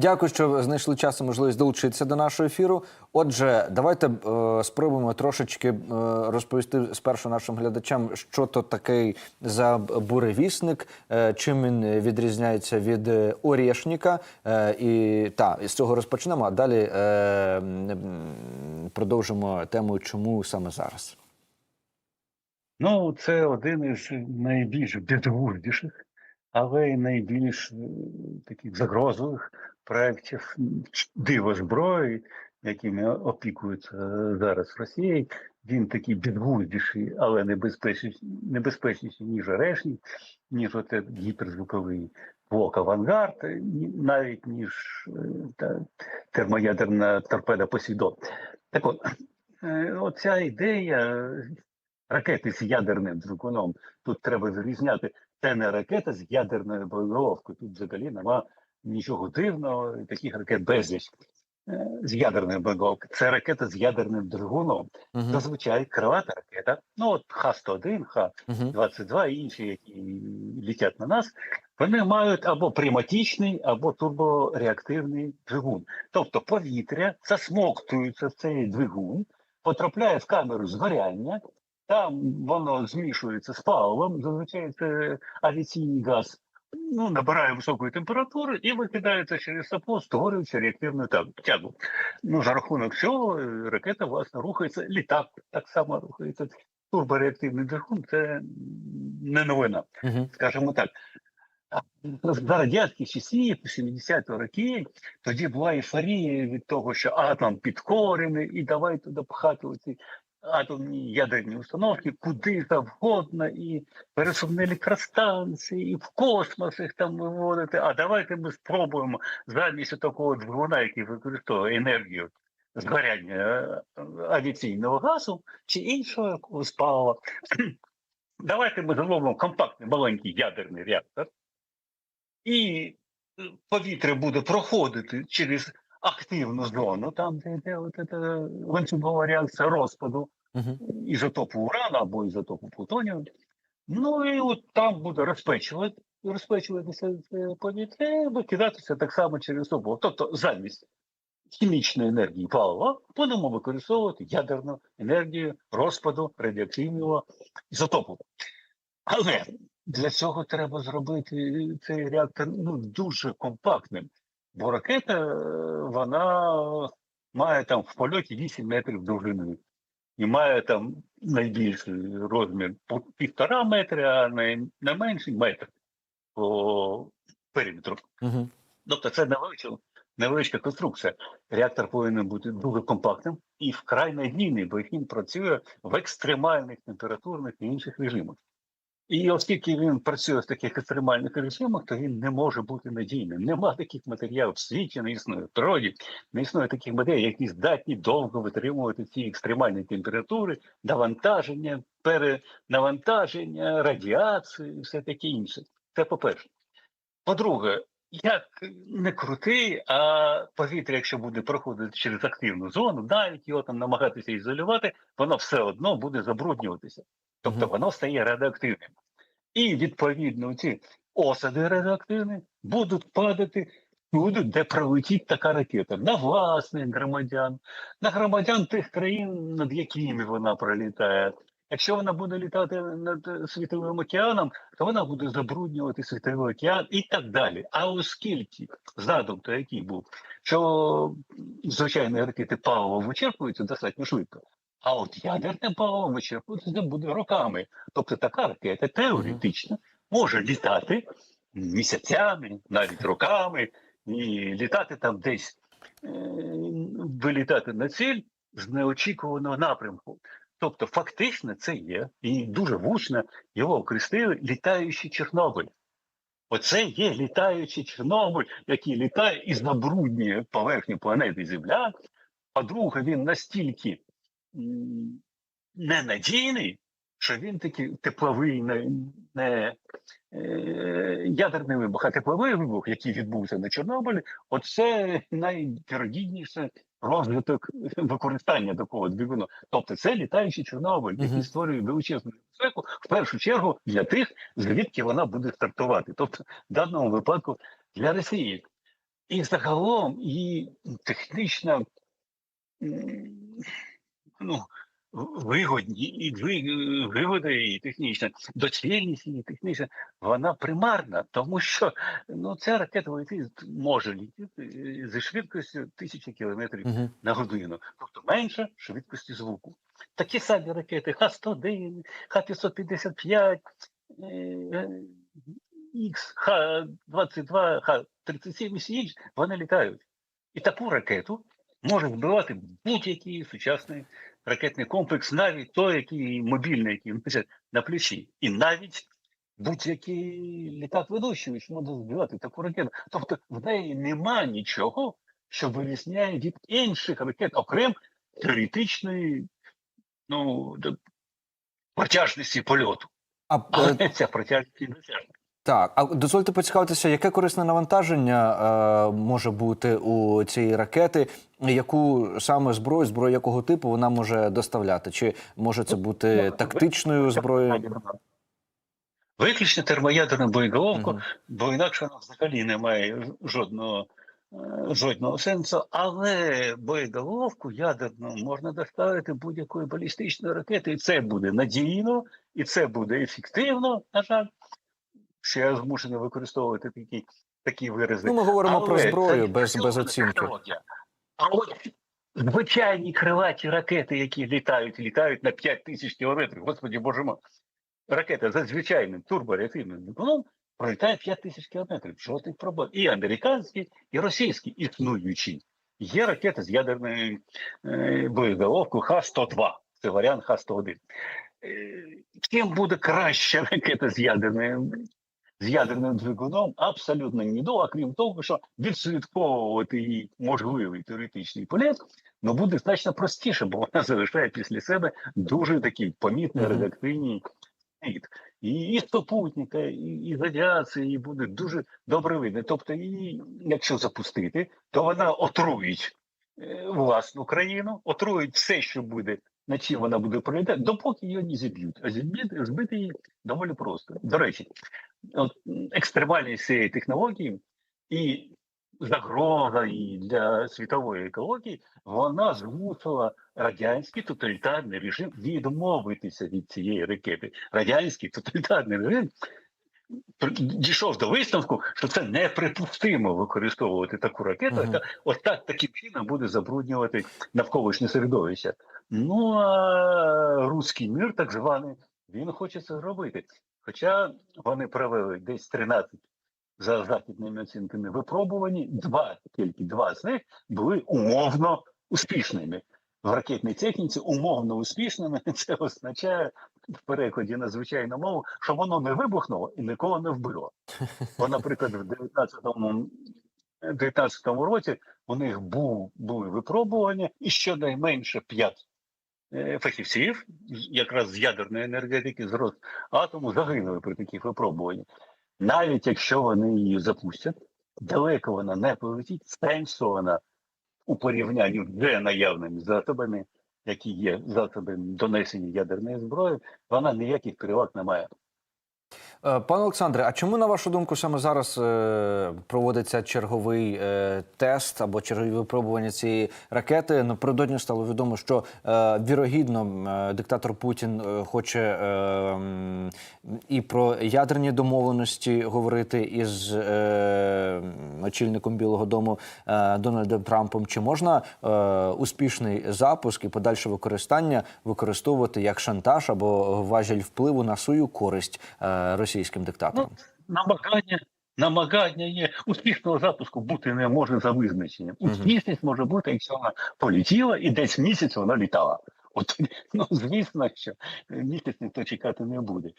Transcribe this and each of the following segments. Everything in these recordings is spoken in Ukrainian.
Дякую, що знайшли час і можливість долучитися до нашого ефіру. Отже, давайте е, спробуємо трошечки е, розповісти спершу нашим глядачам, що то такий за буревісник, е, чим він відрізняється від е, орєшніка. Е, і та з цього розпочнемо, а далі е, продовжимо тему, чому саме зараз. Ну, це один із найбільш бідгурдіших, але й найбільш е, таких загрозливих проєктів диво зброї, якими опікується е, зараз Росія. Він такий бідгурдіший, але небезпечніший, небезпечніший ніж Орешник, ніж оте гіперзвуковий блок Авангард, е, навіть ніж е, та, термоядерна торпеда Посейдон. Так от, оця ідея ракети з ядерним двигуном. Тут треба зрізняти. Це не ракета з ядерною боєголовкою. Тут взагалі нема нічого дивного, таких ракет безліч е, з ядерною боєголовкою. Це ракета з ядерним двигуном. Угу. Зазвичай крилата ракета. Ну от Х-101, Угу. Х-22 і інші, які літять на нас, вони мають або приматичний, або турбореактивний двигун. Тобто повітря засмоктується в цей двигун, потрапляє в камеру згоряння, там воно змішується з паливом, зазвичай це авіаційний газ. Ну, набирає високої температури і викидається через сапо, створюючи реактивну тягу-. Ну, за рахунок цього е, ракета, власне, рухається, літак так само рухається. Турбореактивний двигун це не новина, Угу. скажімо так. За радянських часів, 70-ті роки, тоді була ейфорія від того, що атом підкорений, і давай туди пхати оці атомні ядерні установки куди завгодно, і пересувні електростанції, і в космос їх там виводити. А давайте ми спробуємо замість такого двигуна, який використовує енергію згоряння е, авіаційного газу чи іншого якогось палива. Давайте ми зробимо компактний маленький ядерний реактор, і повітря буде проходити через активну зону, там, де йде от ця ланцюгова реакція розпаду Угу. ізотопу урану або ізотопу плутонію. Ну і от там буде розпечувати, розпечуватися повітря, викидатися так само через собою. Тобто замість хімічної енергії палива будемо використовувати ядерну енергію розпаду радіоактивного ізотопу. Але для цього треба зробити цей реактор ну, дуже компактним, бо ракета е, вона має там в польоті 8 метрів довжиною і має там найбільший розмір півтора метра, а найменший метр по периметру. Угу. Тобто це невеличка, невеличка конструкція. Реактор повинен бути дуже компактним і вкрай надійний, бо він працює в екстремальних температурних і інших режимах. І оскільки він працює в таких екстремальних режимах, то він не може бути надійним. Нема таких матеріалів в світі, не існує в природі, не існує таких моделей, які здатні довго витримувати ці екстремальні температури, навантаження, перенавантаження, радіацію і все таке інше. Це по-перше. По-друге, як не крутий, а повітря, якщо буде проходити через активну зону, навіть його там намагатися ізолювати, воно все одно буде забруднюватися. Тобто воно стає радіоактивним. І відповідно ці осади радіоактивні будуть падати туди, де пролетить така ракета, на власних громадян, на громадян тих країн, над якими вона пролітає. Якщо вона буде літати над світовим океаном, то вона буде забруднювати світовий океан і так далі. А оскільки задум, то який був, що звичайні ракети паливо вичерпуються достатньо швидко, а от ядерне паливо вичерпується буде роками. Тобто така ракета теоретично може літати місяцями, навіть роками, і літати там десь, е, вилітати на ціль з неочікуваного напрямку. Тобто, фактично, це є і дуже влучно його окрестили літаючий Чорнобиль. Оце є літаючий Чорнобиль, який літає і забруднює поверхню планети Земля. По-друге, він настільки ненадійний, що він такий тепловий, не, не е, ядерний вибух, а тепловий вибух, який відбувся на Чорнобилі, оце найвірогідніше розвиток використання такого двигуна. Тобто це літаючий Чорнобиль, який Мгм. створює величезну безпеку, в першу чергу для тих, звідки вона буде стартувати. Тобто, в даному випадку для Росії. І загалом, і технічна ну, вигодні, і ви- вигода і технічна, доцільність і технічна, вона примарна, тому що ну, ця ракета летить, може літати е, зі швидкістю тисячі кілометрів на годину, тобто менше швидкості звуку. Такі самі ракети Х-101, Х-555, е, Х, Х-22, Х-37 і всі інші, вони літають. І таку ракету може збивати будь-який сучасний ракетний комплекс, навіть той, який мобільний, який носять на плечі, і навіть будь-який літак ведучий може збивати таку ракету. Тобто в неї нема нічого, що вирізняє від інших ракет, окрім теоретичної ну, протяжності польоту. А е, Але ця протяжність недосяжна. Так, а дозвольте поцікавитися, яке корисне навантаження е, може бути у цієї ракети, яку саме зброю, зброю якого типу вона може доставляти? Чи може це бути Ну, тактичною зброєю? Виключно термоядерну боєголовку, Мгм. бо інакше вона взагалі не має жодного, е, жодного сенсу. Але боєголовку ядерну можна доставити будь-якої балістичної ракети, і це буде надійно, і це буде ефективно. На жаль, що я змушений використовувати такі, такі вирази. Ну, ми говоримо про зброю без, без оцінки. А от звичайні крилаті ракети, які літають, літають на 5 тисяч кілометрів, господі боже мой, ракета за звичайним турбореактивним двигуном пролітає 5 тисяч кілометрів. Жодних проблем. І американські, і російські існуючі. Є ракети з ядерною е, боєголовкою Х-102. Це варіант Х-101. Е, Чим буде краща ракета з ядерною з ядерним двигуном абсолютно ні до, а крім того, що відслідковувати її можливий теоретичний політ, ну буде значно простіше, бо вона залишає після себе дуже такий помітний редактивний слід. І, і супутника, і, і з радіації буде дуже добре видно. Тобто, її, якщо запустити, то вона отруїть е, власну країну, отруїть все, що буде, на чим вона буде пролітати, допоки її не зіб'ють. А зіб'ють, збити її доволі просто. До речі, от, екстремальність цієї технології і загроза і для світової екології, вона змусила радянський тоталітарний режим відмовитися від цієї ракети. Радянський тоталітарний режим дійшов до висновку, що це неприпустимо використовувати таку ракету, яка от так таким чином буде забруднювати навколишнє середовище. Ну а руський мір, так званий, він хоче це зробити. Хоча вони провели десь 13 за західними оцінками випробувані, два тільки два з них були умовно успішними. В ракетній техніці умовно успішними це означає в перекладі на звичайну мову, що воно не вибухнуло і нікого не вбило. Бо, наприклад, в 19-му 19-му році у них був, були випробування, і щонайменше п'ять фахівців, якраз з ядерної енергетики, з Росатому, загинули при таких випробуваннях. Навіть якщо вони її запустять, далеко вона не полетить, вона у порівнянні вже наявними засобами, які є засобами донесення ядерної зброї, вона ніяких переваг не має. Е, Пане Олександре, а чому на вашу думку саме зараз е, проводиться черговий е, тест або чергові випробування цієї ракети? Напередодні стало відомо, що вірогідно диктатор Путін хоче і про ядерні домовленості говорити із очільником Білого Дому Дональдом Трампом. Чи можна успішний запуск і подальше використання використовувати як шантаж або важіль впливу на свою користь російським диктатором? намагання, намагання є успішного запуску бути не може за визначенням. Успішність може бути, якщо вона полетіла і десь місяць вона літала. От ну звісно, що місяць ніхто чекати не буде.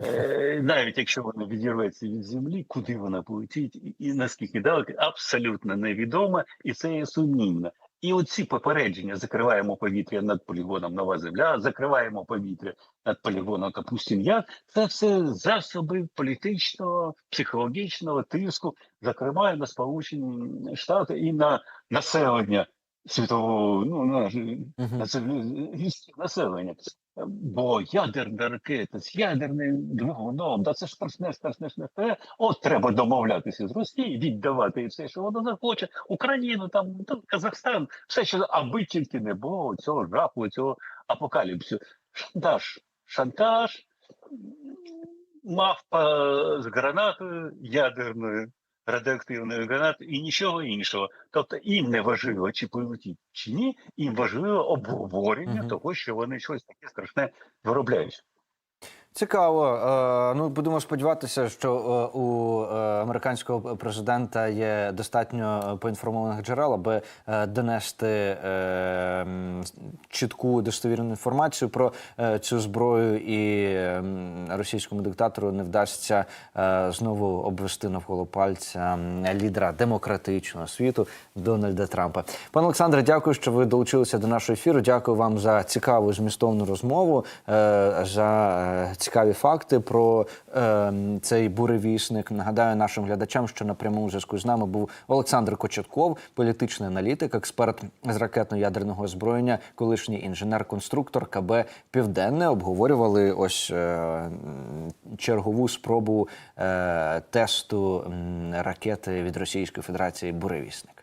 Е, навіть якщо вона відірветься від землі, куди вона полетить і, і наскільки далеко, абсолютно невідомо, і це є сумнівно. І оці попередження закриваємо повітря над полігоном Нова Земля, закриваємо повітря над полігоном Капустін Яр. Це все засоби політичного, психологічного тиску, зокрема на Сполучені Штати і на населення світового, ну на, Мгм. на це людське населення. Бо ядерна ракета з ядерним двигуном, да це ж страшне, страшне, страшне. От треба домовлятися з Росією, віддавати їй все, що вона захоче. Україну, там, там Казахстан, все, що аби тільки не було цього жаху, цього апокаліпсису. Шантаж, шантаж, мавпа з гранатою ядерною. Радіоактивної гранат і нічого іншого. Тобто їм не важливо, чи полетіть чи ні, їм важливо обговорення Мгм. того, що вони щось таке страшне виробляють. Цікаво. Е, Ну будемо сподіватися, що е, у е, американського президента є достатньо поінформованих джерел, аби донести чітку достовірну інформацію про цю зброю, і російському диктатору не вдасться знову обвести навколо пальця лідера демократичного світу Дональда Трампа. Пане Олександре, дякую, що ви долучилися до нашого ефіру. Дякую вам за цікаву змістовну розмову, за е, цікаві факти про е, цей буревісник. Нагадаю нашим глядачам, що на прямому зв'язку з нами був Олександр Кочетков, політичний аналітик, експерт з ракетно-ядерного озброєння, колишній інженер-конструктор КБ Південне. Обговорювали ось е, чергову спробу е, тесту ракети від Російської Федерації Буревісник.